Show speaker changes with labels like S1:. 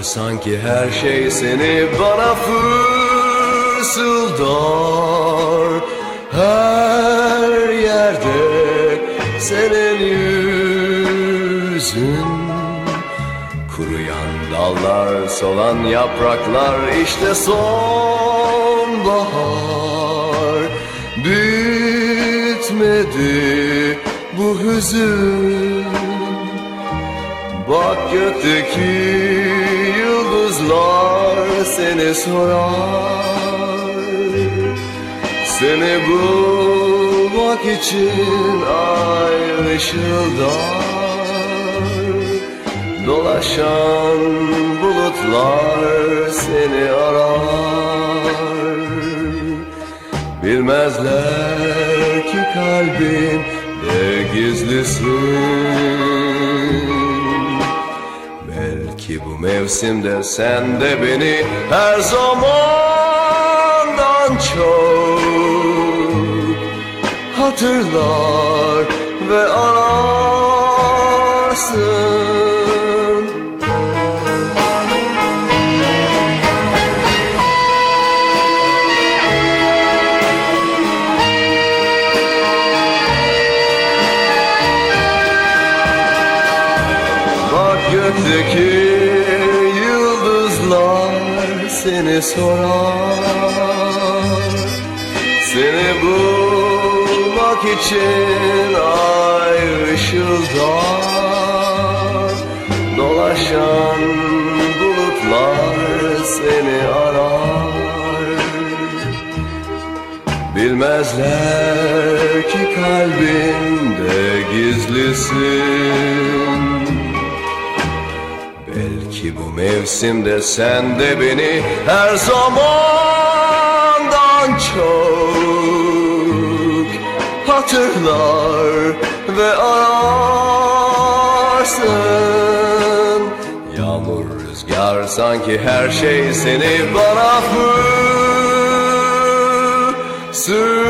S1: Sanki her şey seni bana fısıldar. Her yerde senin yüzün. Kuruyan dallar, solan yapraklar işte sonbahar. Bitmedi bu hüzün Bak gökteki yıldızlar seni sorar. Seni bulmak için ay ışıldar. Dolaşan bulutlar seni arar. Bilmezler ki kalbin de gizlisin Belki bu mevsimde sen de beni her zamandan çok hatırlar ve ararsın gökteki yıldızlar seni sorar. Seni bulmak için ay ışıldar. Dolaşan bulutlar seni arar. Bilmezler ki kalbinde gizlisin Belki bu mevsimde sen de beni her zamandan çok hatırlar ve ararsın. Yağmur rüzgar sanki her şey seni bana fısıldar